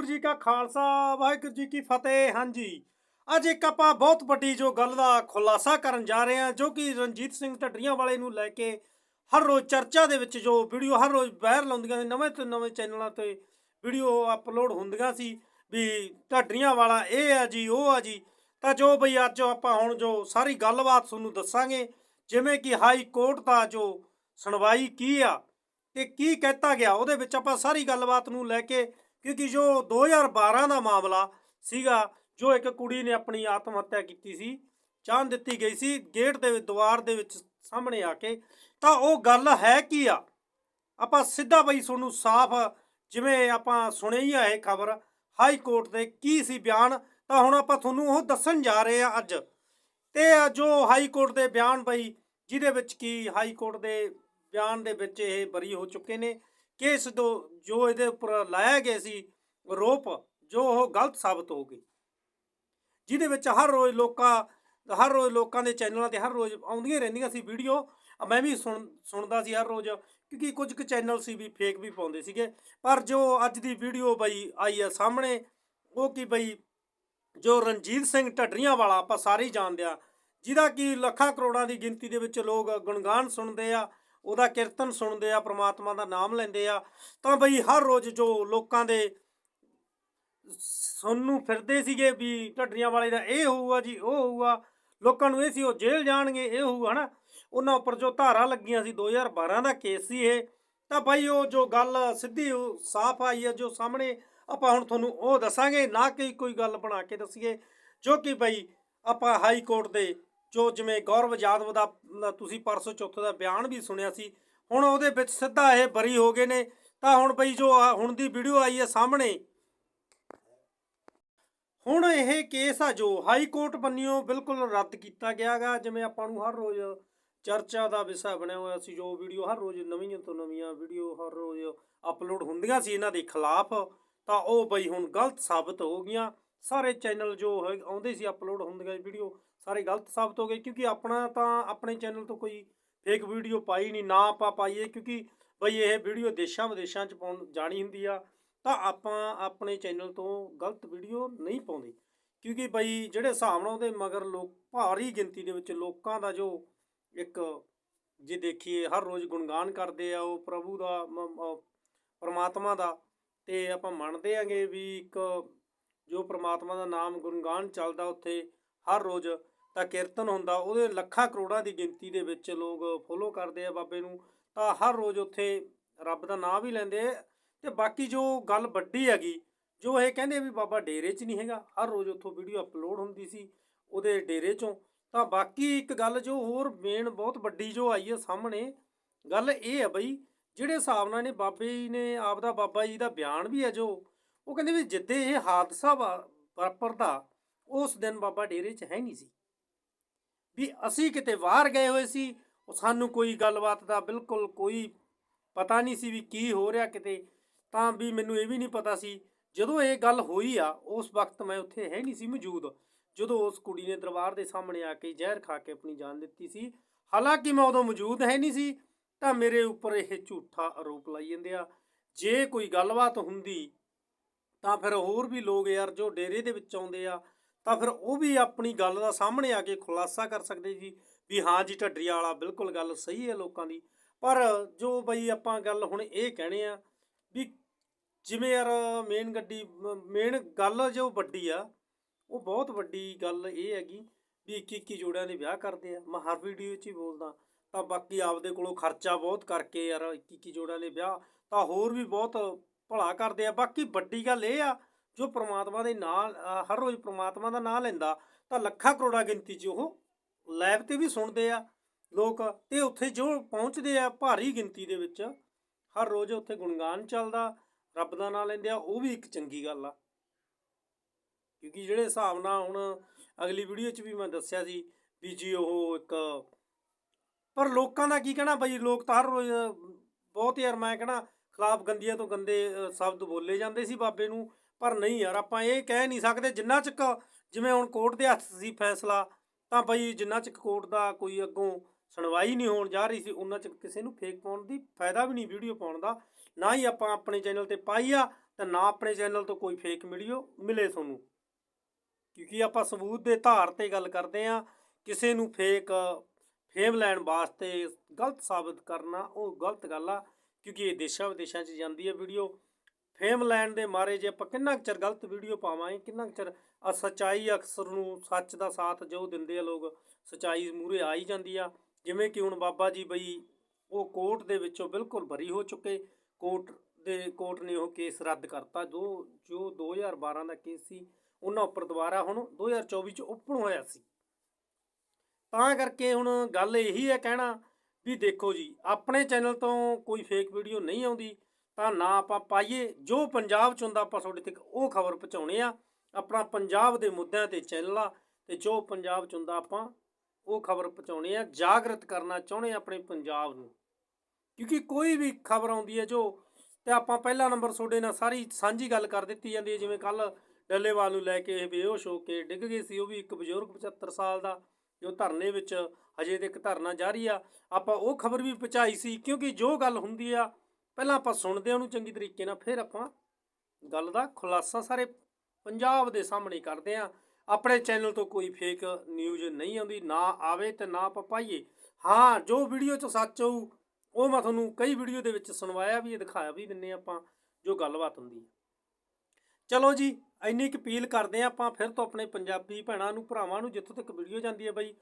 ਵਾਹਿਗੁਰੂ ਜੀ ਕਾ ਖਾਲਸਾ, ਵਾਹਿਗੁਰੂ ਜੀ ਕੀ ਫਤਿਹ। ਹਾਂਜੀ, ਅੱਜ ਇੱਕ ਆਪਾਂ ਬਹੁਤ ਵੱਡੀ ਜੋ ਗੱਲ ਦਾ ਖੁਲਾਸਾ ਕਰਨ ਜਾ ਰਹੇ ਹਾਂ, ਜੋ ਕਿ ਰਣਜੀਤ ਸਿੰਘ ਢੱਡਰੀਆਂ ਵਾਲੇ ਨੂੰ ਲੈ ਕੇ ਹਰ ਰੋਜ਼ ਚਰਚਾ ਦੇ ਵਿੱਚ ਜੋ ਵੀਡੀਓ ਹਰ ਰੋਜ਼ ਵਾਇਰਲ ਹੁੰਦੀਆਂ ਸੀ ਨਵੇਂ ਤੋਂ ਨਵੇਂ ਚੈਨਲਾਂ ਤੇ ਵੀਡੀਓ ਅਪਲੋਡ ਹੁੰਦੀਆਂ ਸੀ ਵੀ ਢੱਡਰੀਆਂ ਵਾਲਾ ਇਹ ਆ ਜੀ, ਉਹ ਆ ਜੀ। ਤਾਂ ਜੋ ਬਈ ਅੱਜ ਆਪਾਂ ਹੁਣ ਜੋ ਸਾਰੀ ਗੱਲਬਾਤ ਤੁਹਾਨੂੰ ਦੱਸਾਂਗੇ, ਜਿਵੇਂ ਕਿ ਹਾਈ ਕੋਰਟ ਦਾ ਜੋ ਸੁਣਵਾਈ ਕੀ ਆ, ਤੇ ਕੀ ਕਹਿਤਾ ਗਿਆ, ਉਹਦੇ ਵਿੱਚ ਆਪਾਂ ਸਾਰੀ ਗੱਲਬਾਤ ਨੂੰ ਲੈ ਕੇ ਕਿਉਂਕਿ ਜੋ 2012 ਦਾ ਮਾਮਲਾ ਸੀਗਾ, ਜੋ ਇੱਕ ਕੁੜੀ ਨੇ ਆਪਣੀ ਆਤਮ ਹੱਤਿਆ ਕੀਤੀ ਸੀ ਚਾਹ ਦਿੱਤੀ ਗਈ ਸੀ, ਗੇਟ ਦੇ ਵਿੱਚ, ਦੁਆਰ ਦੇ ਵਿੱਚ ਸਾਹਮਣੇ ਆ ਕੇ, ਤਾਂ ਉਹ ਗੱਲ ਹੈ ਕੀ ਆ? ਆਪਾਂ ਸਿੱਧਾ ਬਈ ਤੁਹਾਨੂੰ ਸਾਫ਼ ਜਿਵੇਂ ਆਪਾਂ ਸੁਣਿਆ ਹੀ ਆ ਇਹ ਖਬਰ, ਹਾਈ ਕੋਰਟ ਦੇ ਕੀ ਸੀ ਬਿਆਨ, ਤਾਂ ਹੁਣ ਆਪਾਂ ਤੁਹਾਨੂੰ ਉਹ ਦੱਸਣ ਜਾ ਰਹੇ ਆ ਅੱਜ। ਤੇ ਜੋ ਹਾਈ ਕੋਰਟ ਦੇ ਬਿਆਨ ਬਈ, ਜਿਹਦੇ ਵਿੱਚ ਕੀ ਹਾਈ ਕੋਰਟ ਦੇ ਬਿਆਨ ਦੇ ਵਿੱਚ ਇਹ ਬਰੀ ਹੋ ਚੁੱਕੇ ਨੇ ਕੇਸ ਦੋ, ਜੋ ਇਹਦੇ ਉੱਪਰ ਲਾਇਆ ਗਿਆ ਸੀ ਆਰੋਪ, ਜੋ ਉਹ ਗਲਤ ਸਾਬਤ ਹੋ ਗਈ ਜਿਹਦੇ ਵਿੱਚ ਹਰ ਰੋਜ਼ ਲੋਕਾਂ, ਹਰ ਰੋਜ਼ ਲੋਕਾਂ ਦੇ ਚੈਨਲਾਂ ਤੇ ਹਰ ਰੋਜ਼ ਆਉਂਦੀਆਂ ਰਹਿੰਦੀਆਂ ਸੀ ਵੀਡੀਓ। ਮੈਂ ਵੀ ਸੁਣ, ਸੁਣਦਾ ਸੀ ਹਰ ਰੋਜ਼, ਕਿਉਂਕਿ ਕੁਝ ਕੁ ਚੈਨਲ ਸੀ ਵੀ ਫੇਕ ਵੀ ਪਾਉਂਦੇ ਸੀਗੇ। ਪਰ ਜੋ ਅੱਜ ਦੀ ਵੀਡੀਓ ਬਈ ਆਈ ਆ ਸਾਹਮਣੇ, ਉਹ ਕੀ ਬਈ ਜੋ ਰਣਜੀਤ ਸਿੰਘ ਢੱਡਰੀਆਂ ਵਾਲਾ, ਆਪਾਂ ਸਾਰੇ ਹੀ ਜਾਣਦੇ ਆ, ਜਿਹਦਾ ਕਿ ਲੱਖਾਂ ਕਰੋੜਾਂ ਦੀ ਗਿਣਤੀ ਦੇ ਵਿੱਚ ਲੋਕ ਗੁਣਗਾਨ ਸੁਣਦੇ ਆ। ਉਹਦਾ ਕੀਰਤਨ ਸੁਣਦੇ ਆ, ਪ੍ਰਮਾਤਮਾ ਦਾ ਨਾਮ ਲੈਂਦੇ ਆ, ਤਾਂ ਬਈ ਹਰ ਰੋਜ਼ ਜੋ ਲੋਕਾਂ ਦੇ ਸੁਣਨੂੰ ਫਿਰਦੇ ਸੀਗੇ ਵੀ ਢੱਡਰੀਆਂ ਵਾਲੇ ਦਾ ਇਹ ਹੋਊਗਾ ਜੀ, ਉਹ ਹੋਊਗਾ, ਲੋਕਾਂ ਨੂੰ ਇਹ ਸੀ ਉਹ ਜੇਲ੍ਹ ਜਾਣਗੇ, ਇਹ ਹੋਊਗਾ ਹਨਾ? ਉਹਨਾਂ ਉੱਪਰ ਜੋ ਧਾਰਾ ਲੱਗੀਆਂ ਸੀ 2012 ਦਾ ਕੇਸ ਸੀ ਇਹ, ਤਾਂ ਭਾਈ ਉਹ ਜੋ ਗੱਲ ਸਿੱਧੀ ਸਾਫ਼ ਆਈ ਹੈ ਜੋ ਸਾਹਮਣੇ ਆਪਾਂ ਹੁਣ ਤੁਹਾਨੂੰ ਉਹ ਦੱਸਾਂਗੇ, ਨਾ ਕਿ ਕੋਈ ਗੱਲ ਬਣਾ ਕੇ ਦੱਸੀਏ, ਜੋ ਕਿ ਭਾਈ ਆਪਾਂ ਹਾਈ ਕੋਰਟ ਦੇ ਜੋ ਜਿਵੇਂ ਗੌਰਵ ਯਾਦਵ ਦਾ ਤੁਸੀਂ ਪਰਸੋਂ ਚੌਥੇ ਦਾ ਬਿਆਨ ਵੀ ਸੁਣਿਆ ਸੀ, ਹੁਣ ਉਹਦੇ ਵਿੱਚ ਸਿੱਧਾ ਇਹ ਬਰੀ ਹੋ ਗਏ ਨੇ, ਤਾਂ ਹੁਣ ਬਈ ਜੋ ਹੁਣ ਦੀ ਵੀਡੀਓ ਆਈ ਹੈ ਸਾਹਮਣੇ। ਹੁਣ ਇਹ ਕੇਸ ਆ ਜੋ ਹਾਈ ਕੋਰਟ ਬੰਨਿਓ ਬਿਲਕੁਲ ਰੱਦ ਕੀਤਾ ਗਿਆਗਾ ਜਿਵੇਂ ਆਪਾਂ ਨੂੰ ਹਰ ਰੋਜ਼ ਚਰਚਾ ਦਾ ਵਿਸ਼ਾ ਬਣਿਆ ਹੋਇਆ ਸੀ, ਜੋ ਵੀਡੀਓ ਹਰ ਰੋਜ਼ ਨਵੀਆਂ ਤੋਂ ਨਵੀਆਂ ਵੀਡੀਓ ਹਰ ਰੋਜ਼ ਅਪਲੋਡ ਹੁੰਦੀਆਂ ਸੀ ਇਹਨਾਂ ਦੇ ਖਿਲਾਫ, ਤਾਂ ਉਹ ਬਈ ਹੁਣ ਗਲਤ ਸਾਬਤ ਹੋ ਗਈਆਂ। ਸਾਰੇ ਚੈਨਲ ਜੋ ਆਉਂਦੇ ਸੀ ਅਪਲੋਡ ਹੁੰਦੀਆਂ ਵੀਡੀਓ ਸਾਰੇ ਗਲਤ ਸਾਬਤ ਹੋ ਗਏ ਕਿਉਂਕਿ ਆਪਣਾ ਤਾਂ ਆਪਣੇ ਚੈਨਲ ਤੋਂ ਕੋਈ ਫੇਕ ਵੀਡੀਓ ਪਾਈ ਨਹੀਂ, ਨਾ ਆਪਾਂ ਪਾਈਏ ਕਿਉਂਕਿ ਬਈ ਇਹ ਵੀਡੀਓ ਦੇਸ਼ਾਂ ਵਿਦੇਸ਼ਾਂ ਚ ਪਾਉਣ ਜਾਣੀ ਹੁੰਦੀ ਆ, ਤਾਂ ਆਪਾਂ ਆਪਣੇ ਚੈਨਲ ਤੋਂ ਗਲਤ ਵੀਡੀਓ ਨਹੀਂ ਪਾਉਂਦੇ। ਕਿਉਂਕਿ ਬਈ ਜਿਹੜੇ ਹਿਸਾਬ ਨਾਲ ਉਹਦੇ ਮਗਰ ਲੋਕ, ਭਾਰੀ ਗਿਣਤੀ ਦੇ ਵਿੱਚ ਲੋਕਾਂ ਦਾ ਜੋ ਇੱਕ ਜੇ ਦੇਖੀਏ, ਹਰ ਰੋਜ਼ ਗੁਣਗਾਨ ਕਰਦੇ ਆ ਉਹ ਪ੍ਰਭੂ ਦਾ ਪਰਮਾਤਮਾ ਦਾ, ਤੇ ਆਪਾਂ ਮੰਨਦੇ ਆਂਗੇ ਵੀ ਇੱਕ ਜੋ ਪਰਮਾਤਮਾ ਦਾ ਨਾਮ ਗੁਣਗਾਨ ਚੱਲਦਾ ਉੱਥੇ ਹਰ ਰੋਜ਼ ਤਾਂ ਕੀਰਤਨ ਹੁੰਦਾ, ਉਹਦੇ ਲੱਖਾਂ ਕਰੋੜਾਂ ਦੀ ਗਿਣਤੀ ਦੇ ਵਿੱਚ ਲੋਕ ਫੋਲੋ ਕਰਦੇ ਆ ਬਾਬੇ ਨੂੰ, ਤਾਂ ਹਰ ਰੋਜ਼ ਉੱਥੇ ਰੱਬ ਦਾ ਨਾਮ ਵੀ ਲੈਂਦੇ ਆ ਤੇ ਬਾਕੀ ਜੋ ਗੱਲ ਵੱਡੀ ਹੈਗੀ, ਜੋ ਇਹ ਕਹਿੰਦੇ ਵੀ ਬਾਬਾ ਡੇਰੇ 'ਚ ਨਹੀਂ ਹੈਗਾ, ਹਰ ਰੋਜ਼ ਉੱਥੋਂ ਵੀਡੀਓ ਅਪਲੋਡ ਹੁੰਦੀ ਸੀ ਉਹਦੇ ਡੇਰੇ 'ਚੋਂ, ਤਾਂ ਬਾਕੀ ਇੱਕ ਗੱਲ ਜੋ ਹੋਰ ਮੇਨ ਬਹੁਤ ਵੱਡੀ ਜੋ ਆਈ ਹੈ ਸਾਹਮਣੇ, ਗੱਲ ਇਹ ਹੈ ਬਈ, ਜਿਹੜੇ ਹਿਸਾਬ ਨਾਲ ਨੇ ਬਾਬੇ ਜੀ ਨੇ ਆਪਦਾ ਬਾਬਾ ਜੀ ਦਾ ਬਿਆਨ ਵੀ ਹੈ ਜੋ, ਉਹ ਕਹਿੰਦੇ ਵੀ ਜਿੱਦੇ ਇਹ ਹਾਦਸਾ ਵਾ- ਵਾਪਰਦਾ ਉਸ ਦਿਨ ਬਾਬਾ ਡੇਰੇ 'ਚ ਹੈ ਨਹੀਂ ਸੀ। ਵੀ ਅਸੀਂ ਕਿਤੇ ਬਾਹਰ ਗਏ ਹੋਏ ਸੀ, ਉਹ ਸਾਨੂੰ ਕੋਈ ਗੱਲਬਾਤ ਦਾ ਬਿਲਕੁਲ ਕੋਈ ਪਤਾ ਨਹੀਂ ਸੀ ਵੀ ਕੀ ਹੋ ਰਿਹਾ ਕਿਤੇ। ਤਾਂ ਵੀ ਮੈਨੂੰ ਇਹ ਵੀ ਨਹੀਂ ਪਤਾ ਸੀ, ਜਦੋਂ ਇਹ ਗੱਲ ਹੋਈ ਆ, ਉਸ ਵਕਤ ਮੈਂ ਉੱਥੇ ਹੈ ਨਹੀਂ ਸੀ ਮੌਜੂਦ। ਜਦੋਂ ਉਸ ਕੁੜੀ ਨੇ ਦਰਬਾਰ ਦੇ ਸਾਹਮਣੇ ਆ ਕੇ ਜ਼ਹਿਰ ਖਾ ਕੇ ਆਪਣੀ ਜਾਨ ਦਿੱਤੀ ਸੀ, ਹਾਲਾਂਕਿ ਮੈਂ ਉਦੋਂ ਮੌਜੂਦ ਹੈ ਨਹੀਂ ਸੀ, ਤਾਂ ਮੇਰੇ ਉੱਪਰ ਇਹ ਝੂਠਾ ਆਰੋਪ ਲਾਈ ਜਾਂਦੇ ਆ। ਜੇ ਕੋਈ ਗੱਲਬਾਤ ਹੁੰਦੀ, ਤਾਂ ਫਿਰ ਹੋਰ ਵੀ ਲੋਕ ਯਾਰ ਜੋ ਡੇਰੇ ਦੇ ਵਿੱਚ ਆਉਂਦੇ ਆ ਤਾਂ ਫਿਰ ਉਹ ਵੀ ਆਪਣੀ ਗੱਲ ਦਾ ਸਾਹਮਣੇ ਆ ਕੇ ਖੁਲਾਸਾ ਕਰ ਸਕਦੇ ਜੀ ਵੀ ਹਾਂ ਜੀ, ਢੱਡਰੀਆਂ ਵਾਲਾ ਬਿਲਕੁਲ ਗੱਲ ਸਹੀ ਹੈ ਲੋਕਾਂ ਦੀ। ਪਰ ਜੋ ਬਈ ਆਪਾਂ ਗੱਲ ਹੁਣ ਇਹ ਕਹਿਣੇ ਆ ਵੀ ਜਿਵੇਂ ਯਾਰ ਮੇਨ ਗੱਡੀ ਮੇਨ ਗੱਲ ਜੋ ਵੱਡੀ ਆ, ਉਹ ਬਹੁਤ ਵੱਡੀ ਗੱਲ ਇਹ ਹੈਗੀ ਵੀ 21 21 ਜੋੜਿਆਂ ਦੇ ਵਿਆਹ ਕਰਦੇ ਆ। ਮੈਂ ਹਰ ਵੀਡੀਓ 'ਚ ਹੀ ਬੋਲਦਾ, ਤਾਂ ਬਾਕੀ ਆਪਦੇ ਕੋਲੋਂ ਖਰਚਾ ਬਹੁਤ ਕਰਕੇ ਯਾਰ 21 21 ਜੋੜਿਆਂ ਦੇ ਵਿਆਹ ਤਾਂ ਹੋਰ ਵੀ ਬਹੁਤ ਭਲਾ ਕਰਦੇ ਆ। ਬਾਕੀ ਵੱਡੀ ਗੱਲ ਇਹ ਆ ਜੋ ਪ੍ਰਮਾਤਮਾ ਦੇ ਨਾਲ ਹਰ ਰੋਜ਼ ਪ੍ਰਮਾਤਮਾ ਦਾ ਨਾਮ ਲੈਂਦਾ, ਤਾਂ ਲੱਖਾਂ ਕਰੋੜਾਂ ਗਿਣਤੀ 'ਚ ਉਹ ਲਾਈਵ ਤੇ ਵੀ ਸੁਣਦੇ ਆ ਲੋਕ, ਤੇ ਉੱਥੇ ਜੋ ਪਹੁੰਚਦੇ ਆ ਭਾਰੀ ਗਿਣਤੀ ਦੇ ਵਿੱਚ, ਹਰ ਰੋਜ਼ ਉੱਥੇ ਗੁਣਗਾਨ ਚੱਲਦਾ, ਰੱਬ ਦਾ ਨਾਮ ਲੈਂਦੇ ਆ, ਉਹ ਵੀ ਇੱਕ ਚੰਗੀ ਗੱਲ ਆ। ਕਿਉਂਕਿ ਜਿਹੜੇ ਹਿਸਾਬ ਨਾਲ ਹੁਣ ਅਗਲੀ ਵੀਡੀਓ 'ਚ ਵੀ ਮੈਂ ਦੱਸਿਆ ਸੀ ਵੀ ਜੀ ਉਹ ਇੱਕ, ਪਰ ਲੋਕਾਂ ਦਾ ਕੀ ਕਹਿਣਾ ਬਈ, ਲੋਕ ਤਾਂ ਹਰ ਰੋਜ਼ ਬਹੁਤ ਯਾਰ ਮੈਂ ਕਹਿਣਾ, ਖਿਲਾਫ ਗੰਦੀਆਂ ਤੋਂ ਗੰਦੇ ਸ਼ਬਦ ਬੋਲੇ ਜਾਂਦੇ ਸੀ ਬਾਬੇ ਨੂੰ ਪਰ ਨਹੀਂ ਯਾਰ, ਆਪਾਂ ਇਹ ਕਹਿ ਨਹੀਂ ਸਕਦੇ ਜਿੰਨਾ ਚਿਕ ਜਿਵੇਂ ਹੁਣ ਕੋਰਟ ਦੇ ਹੱਥ ਸੀ ਫੈਸਲਾ, ਤਾਂ ਬਈ ਜਿੰਨਾ ਚਿਕ ਕੋਰਟ ਦਾ ਕੋਈ ਅੱਗੋਂ ਸੁਣਵਾਈ ਨਹੀਂ ਹੋਣ ਜਾ ਰਹੀ ਸੀ, ਉਹਨਾਂ 'ਚ ਕਿਸੇ ਨੂੰ ਫੇਕ ਪਾਉਣ ਦੀ ਫਾਇਦਾ ਵੀ ਨਹੀਂ ਵੀਡੀਓ ਪਾਉਣ ਦਾ। ਨਾ ਹੀ ਆਪਾਂ ਆਪਣੇ ਚੈਨਲ ਤੇ ਪਾਈ ਆ, ਤੇ ਨਾ ਆਪਣੇ ਚੈਨਲ ਤੋਂ ਕੋਈ ਫੇਕ ਵੀਡੀਓ ਮਿਲੇ ਤੁਹਾਨੂੰ। ਕਿਉਂਕਿ ਆਪਾਂ ਸਬੂਤ ਦੇ ਆਧਾਰ ਤੇ ਗੱਲ ਕਰਦੇ ਆ ਕਿਸੇ ਨੂੰ ਫੇਕ ਫੇਮ ਲੈਣ ਵਾਸਤੇ ਗਲਤ ਸਾਬਤ ਕਰਨਾ ਉਹ ਗਲਤ ਗੱਲ ਆ, ਕਿਉਂਕਿ ਇਹ ਦੇਸ਼ਾਂ ਵਿਦੇਸ਼ਾਂ 'ਚ ਜਾਂਦੀ ਹੈ ਵੀਡੀਓ। ਫੇਮ ਲੈਣ ਦੇ ਮਾਰੇ ਜੇ ਆਪਾਂ ਕਿੰਨਾ ਕੁ ਚਿਰ ਗਲਤ ਵੀਡੀਓ ਪਾਵਾਂਗੇ, ਕਿੰਨਾ ਕੁ ਚਿਰ ਆ ਸਚਾਈ ਅਕਸਰ ਨੂੰ ਸੱਚ ਦਾ ਸਾਥ ਜੋ ਦਿੰਦੇ ਆ ਲੋਕ, ਸਚਾਈ ਮੂਰੇ ਆ ਹੀ ਜਾਂਦੀ ਆ। ਜਿਵੇਂ ਕਿ ਹੁਣ ਬਾਬਾ ਜੀ ਬਈ ਉਹ ਕੋਰਟ ਦੇ ਵਿੱਚੋਂ ਬਿਲਕੁਲ ਬਰੀ ਹੋ ਚੁੱਕੇ, ਕੋਰਟ ਦੇ, ਕੋਰਟ ਨੇ ਉਹ ਕੇਸ ਰੱਦ ਕਰਤਾ। ਜੋ ਜੋ 2012 ਦਾ ਕੇਸ ਸੀ, ਉਹਨਾਂ ਉੱਪਰ ਦੁਬਾਰਾ ਹੁਣ 2024 ਚ ਓਪਨ ਹੋਇਆ ਸੀ। ਤਾਂ ਕਰਕੇ ਹੁਣ ਗੱਲ ਇਹੀ ਹੈ ਕਹਿਣਾ ਵੀ ਦੇਖੋ ਜੀ, ਆਪਣੇ ਚੈਨਲ ਤੋਂ ਕੋਈ ਫੇਕ ਵੀਡੀਓ ਨਹੀਂ ਆਉਂਦੀ। ਤਾਂ ਨਾ ਆਪਾਂ ਪਾਈਏ। ਜੋ ਪੰਜਾਬ ਚ ਹੁੰਦਾ, ਆਪਾਂ ਤੁਹਾਡੇ ਤੱਕ ਉਹ ਖਬਰ ਪਹੁੰਚਾਉਣੇ ਆ। ਆਪਣਾ ਪੰਜਾਬ ਦੇ ਮੁੱਦਿਆਂ ਤੇ ਚੈਨਲ ਆ ਤੇ ਜੋ ਪੰਜਾਬ ਚ ਹੁੰਦਾ, ਆਪਾਂ ਉਹ ਖਬਰ ਪਹੁੰਚਾਉਣੇ ਆ। ਜਾਗਰਤ ਕਰਨਾ ਚਾਹੁੰਦੇ ਆ ਆਪਣੇ ਪੰਜਾਬ ਨੂੰ। ਕਿਉਂਕਿ ਕੋਈ ਵੀ ਖਬਰ ਆਉਂਦੀ ਹੈ ਜੋ, ਤੇ ਆਪਾਂ ਪਹਿਲਾ ਨੰਬਰ ਤੁਹਾਡੇ ਨਾਲ ਸਾਰੀ ਸਾਂਝੀ ਗੱਲ ਕਰ ਦਿੱਤੀ ਜਾਂਦੀ ਹੈ ਜਿਵੇਂ ਕੱਲ ਡੱਲੇਵਾਲ ਨੂੰ ਲੈ ਕੇ ਇਹ ਬੇਹੋਸ਼ ਹੋ ਕੇ ਡਿੱਗ ਗਏ ਸੀ। ਉਹ ਵੀ ਇੱਕ ਬਜ਼ੁਰਗ 75 ਸਾਲ ਦਾ, ਜੋ ਧਰਨੇ ਵਿੱਚ ਹਜੇ ਤੱਕ ਧਰਨਾ ਜਾਰੀ ਆ। ਆਪਾਂ ਉਹ ਖਬਰ ਵੀ ਪਹੁੰਚਾਈ ਸੀ। ਕਿਉਂਕਿ ਜੋ ਗੱਲ ਹੁੰਦੀ ਆ ਪਹਿਲਾਂ ਆਪਾਂ ਸੁਣਦੇ ਹਾਂ ਉਹਨੂੰ ਚੰਗੀ ਤਰੀਕੇ ਨਾਲ, ਫਿਰ ਆਪਾਂ ਗੱਲ ਦਾ ਖੁਲਾਸਾ ਸਾਰੇ ਪੰਜਾਬ ਦੇ ਸਾਹਮਣੇ ਕਰਦੇ ਹਾਂ। ਆਪਣੇ ਚੈਨਲ ਤੋਂ ਕੋਈ ਫੇਕ ਨਿਊਜ਼ ਨਹੀਂ ਆਉਂਦੀ, ਨਾ ਆਵੇ ਤੇ ਨਾ ਆਪਾਂ ਪਾਈਏ। ਹਾਂ, ਜੋ ਵੀਡੀਓ 'ਚ ਸੱਚ ਹੋਊ, ਉਹ ਮੈਂ ਤੁਹਾਨੂੰ ਕਈ ਵੀਡੀਓ ਦੇ ਵਿੱਚ ਸੁਣਵਾਇਆ ਵੀ ਦਿਖਾਇਆ ਵੀ ਦਿੰਨੇ ਆਪਾਂ, ਜੋ ਗੱਲਬਾਤ ਹੁੰਦੀ ਹੈ। ਚਲੋ ਜੀ, ਇੰਨੀ ਕੁ ਅਪੀਲ ਕਰਦੇ ਆ ਆਪਾਂ, ਫਿਰ ਤੋਂ ਆਪਣੇ ਪੰਜਾਬੀ ਭੈਣਾਂ ਨੂੰ, ਭਰਾਵਾਂ ਨੂੰ, ਜਿੱਥੋਂ ਤੱਕ ਵੀਡੀਓ ਜਾਂਦੀ ਹੈ ਬਾਈ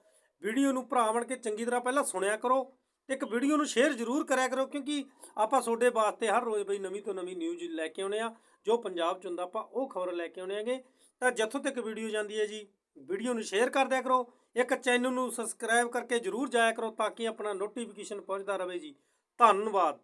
ਵੀਡੀਓ ਨੂੰ ਭਰਾ ਬਣ ਕੇ ਚੰਗੀ ਤਰ੍ਹਾਂ ਪਹਿਲਾਂ ਸੁਣਿਆ ਕਰੋ। ਤੇ ਇੱਕ ਵੀਡੀਓ ਨੂੰ ਸ਼ੇਅਰ ਜ਼ਰੂਰ ਕਰਿਆ ਕਰੋ ਕਿਉਂਕਿ ਆਪਾਂ ਤੁਹਾਡੇ ਵਾਸਤੇ ਹਰ ਰੋਜ਼ ਬਈ ਨਵੀਂ ਤੋਂ ਨਵੀਂ ਨਿਊਜ਼ ਲੈ ਕੇ ਆਉਣੇ ਆ ਜੋ ਪੰਜਾਬ ਚ ਹੁੰਦਾ ਆਪਾਂ ਉਹ ਖਬਰ ਲੈ ਕੇ ਆਉਣੇ ਆਗੇ ਤਾਂ ਜਿੱਥੋਂ ਤੱਕ ਵੀਡੀਓ ਜਾਂਦੀ ਹੈ ਜੀ, ਵੀਡੀਓ ਨੂੰ ਸ਼ੇਅਰ ਕਰ ਦਿਆ ਕਰੋ। ਇੱਕ ਚੈਨਲ ਨੂੰ ਸਬਸਕ੍ਰਾਈਬ ਕਰਕੇ ਜ਼ਰੂਰ ਜਾਇਆ ਕਰੋ ਤਾਂ ਕਿ ਆਪਣਾ ਨੋਟੀਫਿਕੇਸ਼ਨ ਪਹੁੰਚਦਾ ਰਹੇ ਜੀ। ਧੰਨਵਾਦ।